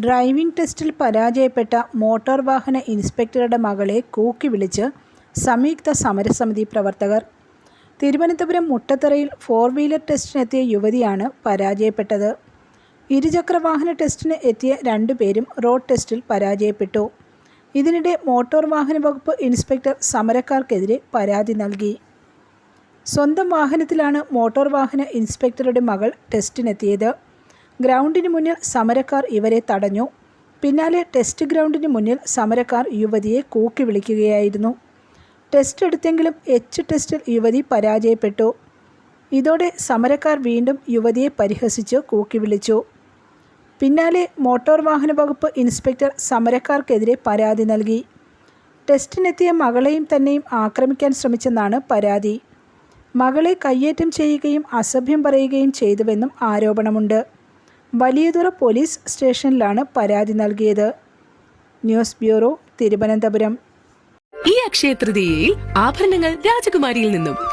Driving ടെസ്റ്റിൽ പരാജയപ്പെട്ട motor വാഹന ഇൻസ്പെക്ടറുടെ മകളെ കൂക്കി വിളിച്ച് സംയുക്ത സമരസമിതി പ്രവർത്തകർ. തിരുവനന്തപുരം മുട്ടത്തറയിൽ ഫോർ വീലർ ടെസ്റ്റിനെത്തിയ യുവതിയാണ് പരാജയപ്പെട്ടത്. ഇരുചക്ര വാഹന ടെസ്റ്റിന് എത്തിയ രണ്ടുപേരും റോഡ് ടെസ്റ്റിൽ പരാജയപ്പെട്ടു. ഇതിനിടെ മോട്ടോർ വാഹന വകുപ്പ് ഇൻസ്പെക്ടർ സമരക്കാർക്കെതിരെ പരാതി നൽകി. സ്വന്തം വാഹനത്തിലാണ് മോട്ടോർ വാഹന ഇൻസ്പെക്ടറുടെ മകൾ ടെസ്റ്റിനെത്തിയത്. ഗ്രൗണ്ടിന് മുന്നിൽ സമരക്കാർ ഇവരെ തടഞ്ഞു. പിന്നാലെ ടെസ്റ്റ് ഗ്രൗണ്ടിന് മുന്നിൽ സമരക്കാർ യുവതിയെ കൂക്കി വിളിക്കുകയായിരുന്നു. ടെസ്റ്റ് എടുത്തെങ്കിലും എച്ച് ടെസ്റ്റിൽ യുവതി പരാജയപ്പെട്ടു. ഇതോടെ സമരക്കാർ വീണ്ടും യുവതിയെ പരിഹസിച്ച് കൂക്കി വിളിച്ചു. പിന്നാലെ മോട്ടോർ വാഹന വകുപ്പ് ഇൻസ്പെക്ടർ സമരക്കാർക്കെതിരെ പരാതി നൽകി. ടെസ്റ്റിനെത്തിയ മകളെയും തന്നെയും ആക്രമിക്കാൻ ശ്രമിച്ചെന്നാണ് പരാതി. മകളെ കയ്യേറ്റം ചെയ്യുകയും അസഭ്യം പറയുകയും ചെയ്തുവെന്നും ആരോപണമുണ്ട്. വലിയതുറ പോലീസ് സ്റ്റേഷനിലാണ് പരാതി നൽകിയത്. News bureau Thiruvananthapuram. ഈ അക്ഷയ തൃതീയയിൽ ആഭരണങ്ങൾ രാജകുമാരിയിൽ നിന്നും